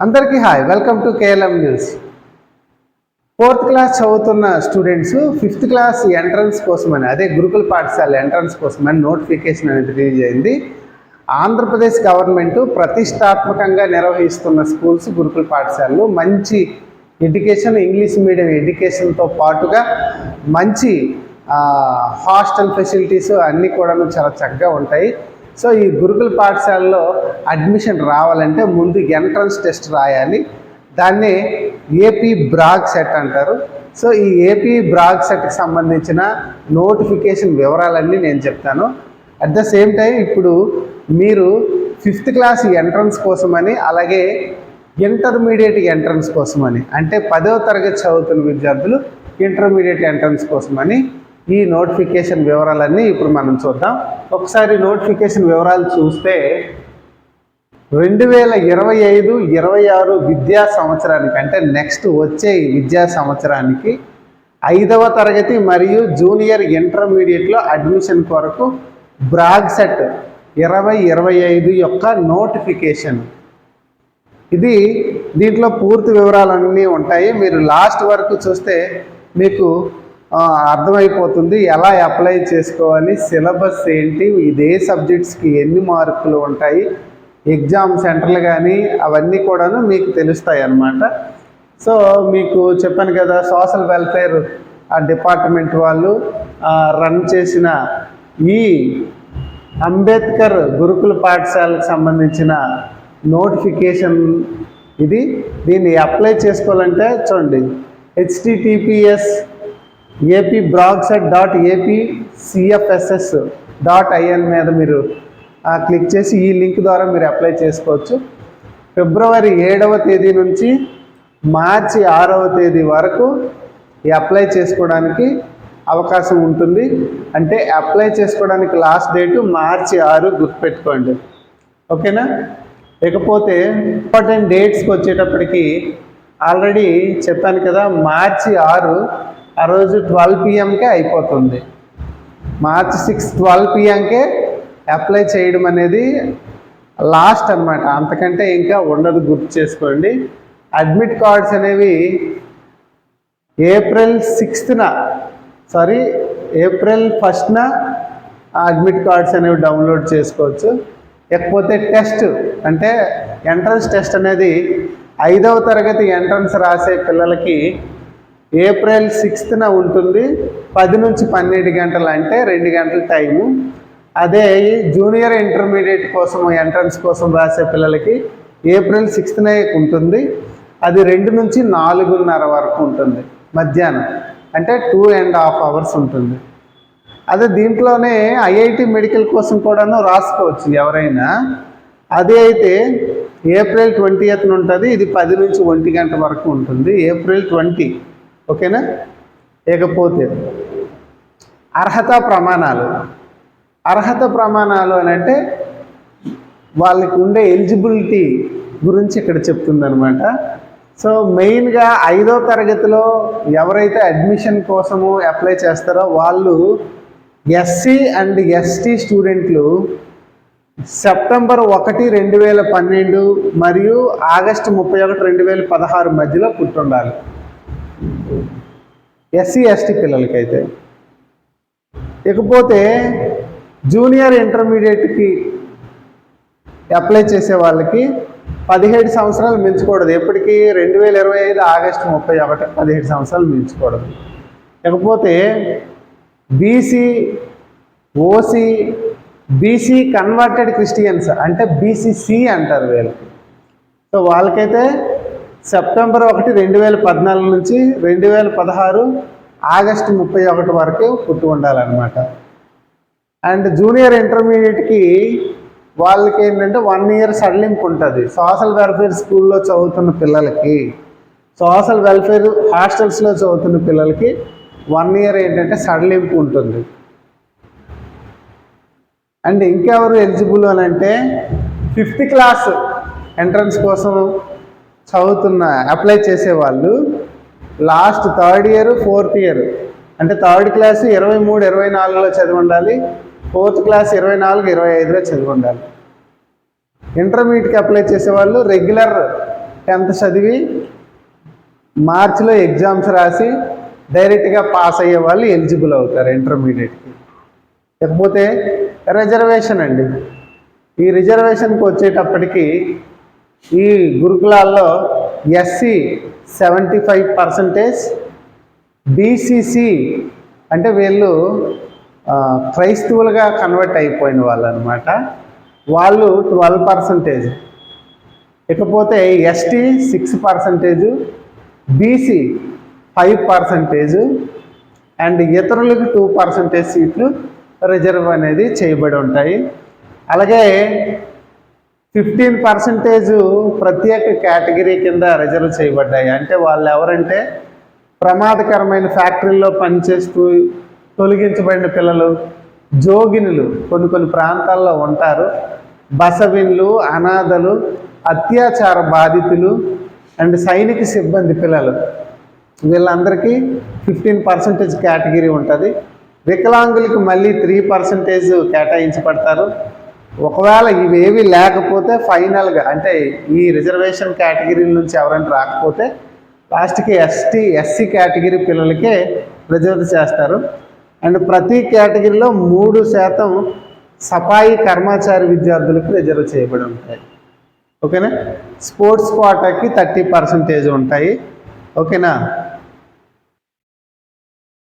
అందరికీ hi. Welcome to KLM news fourth class చదువుతున్న students fifth class entrance కోసమని అదే గురుకుల పాఠశాల ఎంట్రన్స్ కోసమని నోటిఫికేషన్ అనేది రిలీజ్ అయింది. ఆంధ్రప్రదేశ్ గవర్నమెంట్ ప్రతిష్టాత్మకంగా నిర్వహిస్తున్న స్కూల్స్ గురుకుల పాఠశాలలు మంచి ఎడ్యుకేషన్ ఇంగ్లీష్ మీడియం ఎడ్యుకేషన్తో పాటుగా మంచి హాస్టల్ ఫెసిలిటీస్ అన్నీ కూడా చాలా చక్కగా ఉంటాయి. సో ఈ గురుకుల పాఠశాలలో అడ్మిషన్ రావాలంటే ముందు ఎంట్రన్స్ టెస్ట్ రాయాలి. దాన్ని ఏపీ బ్రాగ్ సెట్ అంటారు. సో ఈ ఏపీ బ్రాగ్ సెట్కి సంబంధించిన నోటిఫికేషన్ వివరాలన్నీ నేను చెప్తాను. అట్ ద సేమ్ టైం ఇప్పుడు మీరు ఫిఫ్త్ క్లాస్ ఎంట్రన్స్ కోసమని అలాగే ఇంటర్మీడియట్ ఎంట్రన్స్ కోసమని అంటే పదవ తరగతి చదువుతున్న విద్యార్థులు ఇంటర్మీడియట్ ఎంట్రన్స్ కోసమని ఈ నోటిఫికేషన్ వివరాలన్నీ ఇప్పుడు మనం చూద్దాం. ఒకసారి నోటిఫికేషన్ వివరాలు చూస్తే రెండు వేల ఇరవై ఐదు ఇరవై ఆరు విద్యా సంవత్సరానికి అంటే నెక్స్ట్ వచ్చే విద్యా సంవత్సరానికి ఐదవ తరగతి మరియు జూనియర్ ఇంటర్మీడియట్లో అడ్మిషన్ కొరకు బ్రాగ్సెట్ ఇరవై ఇరవై ఐదు యొక్క నోటిఫికేషన్. ఇది దీంట్లో పూర్తి వివరాలన్నీ ఉంటాయి. మీరు లాస్ట్ వరకు చూస్తే మీకు అర్థమైపోతుంది ఎలా అప్లై చేసుకోవాలి సిలబస్ ఏంటి ఇదే సబ్జెక్ట్స్కి ఎన్ని మార్కులు ఉంటాయి ఎగ్జామ్ సెంటర్లు కానీ అవన్నీ కూడాను మీకు తెలుస్తాయి అన్నమాట. సో మీకు చెప్పాను కదా సోషల్ వెల్ఫేర్ ఆ డిపార్ట్మెంట్ వాళ్ళు రన్ చేసిన ఈ అంబేద్కర్ గురుకుల పాఠశాలకు సంబంధించిన నోటిఫికేషన్ ఇది. దీన్ని అప్లై చేసుకోవాలంటే చూడండి HTTPS AP BRAG CET dot AP CFSS dot IN మీద మీరు ఆ, క్లిక్ చేసి ఈ లింక్ ద్వారా మీరు అప్లై చేసుకోవచ్చు. ఫిబ్రవరి ఏడవ తేదీ నుంచి మార్చి ఆరవ తేదీ వరకు ఈ అప్లై చేసుకోవడానికి అవకాశం ఉంటుంది. అంటే అప్లై చేసుకోవడానికి లాస్ట్ డేటు మార్చి ఆరు గుర్తుపెట్టుకోండి. ఓకేనా? ఇకపోతే ఇంపార్టెంట్ డేట్స్కి వచ్చేటప్పటికి ఆల్రెడీ చెప్పాను కదా మార్చి ఆరు ఆ రోజు ట్వెల్వ్ పిఎంకే అయిపోతుంది. మార్చ్ సిక్స్ ట్వెల్వ్ పిఎంకే అప్లై చేయడం అనేది లాస్ట్ అన్నమాట. అంతకంటే ఇంకా ఉండదు గుర్తు చేసుకోండి. అడ్మిట్ కార్డ్స్ అనేవి ఏప్రిల్ సిక్స్త్న సారీ ఏప్రిల్ ఫస్ట్న అడ్మిట్ కార్డ్స్ అనేవి డౌన్లోడ్ చేసుకోవచ్చు. లేకపోతే టెస్ట్ అంటే ఎంట్రన్స్ టెస్ట్ అనేది ఐదవ తరగతి ఎంట్రన్స్ రాసే పిల్లలకి ఏప్రిల్ సిక్స్త్న ఉంటుంది. పది నుంచి పన్నెండు గంటలు అంటే రెండు గంటల టైము. అదే జూనియర్ ఇంటర్మీడియట్ కోసం ఎంట్రన్స్ కోసం రాసే పిల్లలకి ఏప్రిల్ సిక్స్త్నే ఉంటుంది. అది రెండు నుంచి నాలుగున్నర వరకు ఉంటుంది మధ్యాహ్నం. అంటే టూ అండ్ హాఫ్ అవర్స్ ఉంటుంది. అదే దీంట్లోనే ఐఐటి మెడికల్ కోసం కూడాను రాసుకోవచ్చు ఎవరైనా. అది అయితే ఏప్రిల్ ట్వంటీ ఎత్న ఉంటుంది. ఇది పది నుంచి ఒంటి గంట వరకు ఉంటుంది. ఏప్రిల్ ట్వంటీ ఓకేనా? ఇకపోతే అర్హత ప్రమాణాలు. అర్హత ప్రమాణాలు అని అంటే వాళ్ళకి ఉండే ఎలిజిబిలిటీ గురించి ఇక్కడ చెప్తుందనమాట సో మెయిన్గా ఐదో తరగతిలో ఎవరైతే అడ్మిషన్ కోసము అప్లై చేస్తారో వాళ్ళు ఎస్సీ అండ్ ఎస్టీ స్టూడెంట్లు సెప్టెంబర్ ఒకటి రెండు వేల పన్నెండు మరియు ఆగస్టు ముప్పై ఒకటి రెండు వేల పదహారు మధ్యలో పుట్టుండాలి. ఎస్సీ ఎస్టీ పిల్లలకైతే. ఇకపోతే జూనియర్ ఇంటర్మీడియట్కి అప్లై చేసే వాళ్ళకి పదిహేడు సంవత్సరాలు మించకూడదు. ఎప్పటికీ రెండు వేల ఇరవై ఐదు ఆగస్టు ముప్పై ఒకటి పదిహేడు సంవత్సరాలు మించకూడదు. ఇకపోతే BC OC BC converted Christians అంటే బీసీసీ అంటారు వీళ్ళకి. సో వాళ్ళకైతే సెప్టెంబర్ ఒకటి రెండు వేల పద్నాలుగు నుంచి రెండు వేల పదహారు ఆగస్టు ముప్పై ఒకటి వరకు పుట్టి ఉండాలన్నమాట. అండ్ జూనియర్ ఇంటర్మీడియట్కి వాళ్ళకి ఏంటంటే వన్ ఇయర్ సడలింపు ఉంటుంది. సోషల్ వెల్ఫేర్ స్కూల్లో చదువుతున్న పిల్లలకి సోషల్ వెల్ఫేర్ హాస్టల్స్లో చదువుతున్న పిల్లలకి వన్ ఇయర్ ఏంటంటే సడలింపు ఉంటుంది. అండ్ ఇంకెవరు ఎలిజిబుల్ అని అంటే ఫిఫ్త్ క్లాస్ ఎంట్రన్స్ కోసం చదువుతున్న అప్లై చేసేవాళ్ళు last third year fourth year అంటే థర్డ్ క్లాస్ ఇరవై మూడు ఇరవై నాలుగులో చదివి ఉండాలి ఫోర్త్ క్లాస్ ఇరవై నాలుగు ఇరవై ఐదులో చదివి ఉండాలి ఇంటర్మీడియట్కి అప్లై చేసేవాళ్ళు రెగ్యులర్ టెన్త్ చదివి మార్చిలో ఎగ్జామ్స్ రాసి డైరెక్ట్గా పాస్ అయ్యే వాళ్ళు ఎలిజిబుల్ అవుతారు ఇంటర్మీడియట్కి లేకపోతే రిజర్వేషన్ అండి. ఈ రిజర్వేషన్కి వచ్చేటప్పటికి ఈ గురుకులాల్లో SC seventy five percentage BCC అంటే వీళ్ళు క్రైస్తవులుగా కన్వర్ట్ అయిపోయిన వాళ్ళు అనమాట వాళ్ళు ట్వెల్వ్ పర్సంటేజ్. ఇకపోతే ST six percentage BC five percentage and ఇతరులకు టూ పర్సంటేజ్ సీట్లు రిజర్వ్ అనేది చేయబడి ఉంటాయి. అలాగే ఫిఫ్టీన్ పర్సంటేజ్ ప్రత్యేక కేటగిరీ కింద రిజర్వ్ చేయబడ్డాయి. అంటే వాళ్ళు ఎవరంటే ప్రమాదకరమైన ఫ్యాక్టరీల్లో పనిచేస్తూ తొలగించబడిన పిల్లలు జోగినులు కొన్ని కొన్ని ప్రాంతాల్లో ఉంటారు. బసవిన్లు అనాథలు అత్యాచార బాధితులు అండ్ సైనిక సిబ్బంది పిల్లలు. వీళ్ళందరికీ ఫిఫ్టీన్ పర్సెంటేజ్ కేటగిరీ ఉంటుంది. వికలాంగులకు మళ్ళీ త్రీ పర్సెంటేజ్ కేటాయించబడతారు. ఒకవేళ ఇవేవి లేకపోతే ఫైనల్గా అంటే ఈ రిజర్వేషన్ కేటగిరీ నుంచి ఎవరైనా రాకపోతే లాస్ట్కి ఎస్టీ ఎస్సీ కేటగిరీ పిల్లలకే రిజర్వ్ చేస్తారు. అండ్ ప్రతి కేటగిరీలో మూడు శాతం సఫాయి కర్మాచారి విద్యార్థులకు రిజర్వ్ చేయబడి ఉంటాయి. ఓకేనా? స్పోర్ట్స్ కోటాకి థర్టీ పర్సెంటేజ్ ఉంటాయి. ఓకేనా?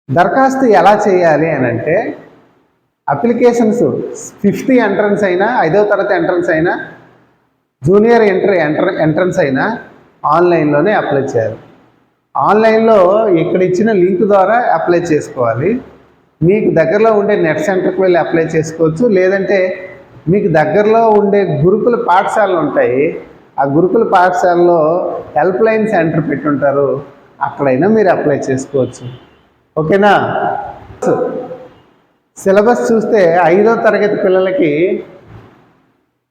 దరఖాస్తు ఎలా చేయాలి అని అంటే అప్లికేషన్స్ ఫిఫ్త్ ఎంట్రన్స్ అయినా ఐదవ తరగతి ఎంట్రన్స్ అయినా జూనియర్ ఎంటర్ ఎంటర్ ఎంట్రన్స్ అయినా ఆన్లైన్లోనే అప్లై చేయాలి. ఆన్లైన్లో ఇక్కడ ఇచ్చిన లింక్ ద్వారా అప్లై చేసుకోవాలి. మీకు దగ్గరలో ఉండే నెట్ సెంటర్కి వెళ్ళి అప్లై చేసుకోవచ్చు. లేదంటే మీకు దగ్గరలో ఉండే గురుకుల పాఠశాలలు ఉంటాయి. ఆ గురుకుల పాఠశాలలో హెల్ప్ లైన్ సెంటర్ పెట్టుంటారు. అక్కడైనా మీరు అప్లై చేసుకోవచ్చు. ఓకేనా? సిలబస్ చూస్తే ఐదో తరగతి పిల్లలకి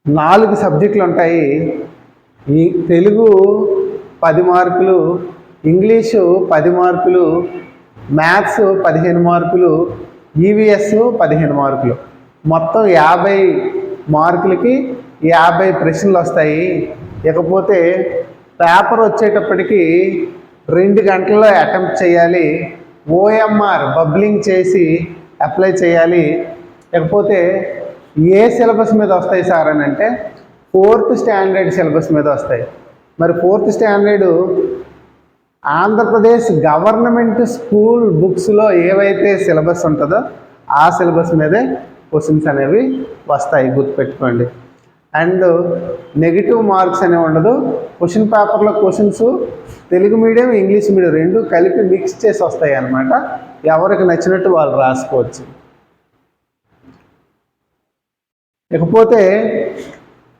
నాలుగు సబ్జెక్టులు ఉంటాయి. ఈ తెలుగు పది మార్కులు ఇంగ్లీషు పది మార్కులు మ్యాథ్స్ పదిహేను మార్కులు ఈవీఎస్ పదిహేను మార్కులు. మొత్తం యాభై మార్కులకి యాభై ప్రశ్నలు వస్తాయి. ఇకపోతే పేపర్ వచ్చేటప్పటికి రెండు గంటల్లో అటెంప్ట్ చేయాలి. ఓఎంఆర్ బబ్లింగ్ చేసి అప్లై చేయాలి. లేకపోతే ఏ సిలబస్ మీద వస్తాయి సార్ అని అంటే ఫోర్త్ స్టాండర్డ్ సిలబస్ మీద వస్తాయి. మరి fourth standard Andhra Pradesh government school బుక్స్లో ఏవైతే సిలబస్ ఉంటుందో ఆ సిలబస్ మీదే క్వశ్చన్స్ అనేవి వస్తాయి. గుర్తుపెట్టుకోండి. అండ్ నెగిటివ్ మార్క్స్ అనేవి ఉండదు. క్వశ్చన్ పేపర్లో questions Telugu medium English medium రెండు కలిపి మిక్స్ చేసి వస్తాయి అన్నమాట. ఎవరికి నచ్చినట్టు వాళ్ళు రాసుకోవచ్చు. ఇకపోతే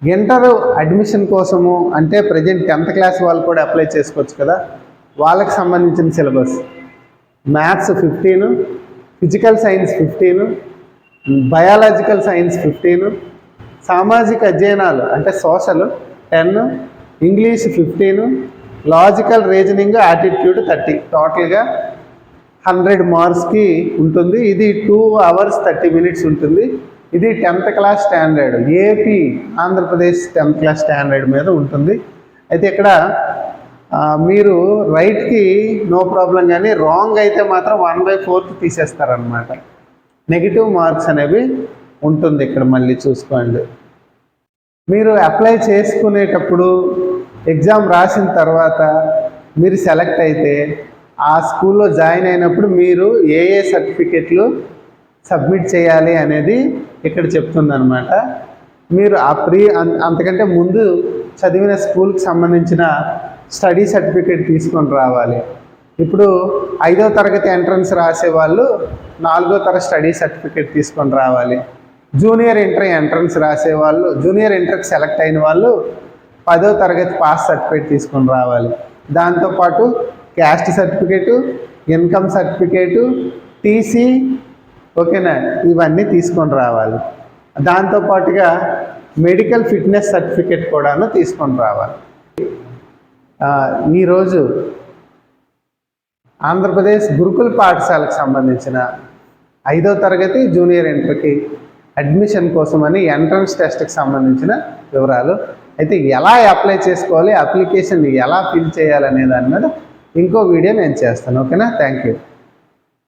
ఇంటర్ అడ్మిషన్ కోసము అంటే ప్రజెంట్ టెన్త్ క్లాస్ వాళ్ళు కూడా అప్లై చేసుకోవచ్చు కదా. వాళ్ళకి సంబంధించిన syllabus. Maths fifteen physical science fifteen biological science fifteen సామాజిక అధ్యయనాలు అంటే social ten English fifteen logical reasoning aptitude thirty. టోటల్గా హండ్రెడ్ మార్క్స్కి ఉంటుంది. ఇది టూ అవర్స్ థర్టీ మినిట్స్ ఉంటుంది. ఇది tenth class standard. AP Andhra Pradesh tenth class standard మీద ఉంటుంది. అయితే ఇక్కడ మీరు రైట్కి నో ప్రాబ్లం కానీ రాంగ్ అయితే మాత్రం వన్ బై ఫోర్త్ తీసేస్తారనమాట నెగిటివ్ మార్క్స్ అనేవి ఉంటుంది ఇక్కడ మళ్ళీ చూసుకోండి. మీరు అప్లై చేసుకునేటప్పుడు ఎగ్జామ్ రాసిన తర్వాత మీరు సెలెక్ట్ అయితే ఆ స్కూల్లో జాయిన్ అయినప్పుడు మీరు ఏ ఏ సర్టిఫికెట్లు సబ్మిట్ చేయాలి అనేది ఇక్కడ చెప్తుందనమాట మీరు ఆ ప్రీ అంతకంటే ముందు చదివిన స్కూల్కి సంబంధించిన స్టడీ సర్టిఫికేట్ తీసుకొని రావాలి. ఇప్పుడు ఐదో తరగతి ఎంట్రన్స్ రాసే వాళ్ళు నాలుగో తరగతి స్టడీ సర్టిఫికేట్ తీసుకొని రావాలి. జూనియర్ ఇంటర్ ఎంట్రన్స్ రాసే వాళ్ళు జూనియర్ ఇంటర్కి సెలెక్ట్ అయిన వాళ్ళు పదో తరగతి పాస్ సర్టిఫికేట్ తీసుకొని రావాలి. దాంతోపాటు caste certificate income certificate TC ఓకేనా? ఇవన్నీ తీసుకొని రావాలి. దాంతోపాటుగా మెడికల్ ఫిట్నెస్ సర్టిఫికేట్ కూడాను తీసుకొని రావాలి. ఈరోజు ఆంధ్రప్రదేశ్ గురుకుల పాఠశాలకు సంబంధించిన ఐదో తరగతి జూనియర్ ఇంటర్కి అడ్మిషన్ కోసమని ఎంట్రన్స్ టెస్ట్కి సంబంధించిన వివరాలు. అయితే ఎలా అప్లై చేసుకోవాలి అప్లికేషన్ ఎలా ఫిల్ చేయాలనే దాని మీద ఇంకో వీడియో నేను చేస్తాను ఓకేనా? Thank you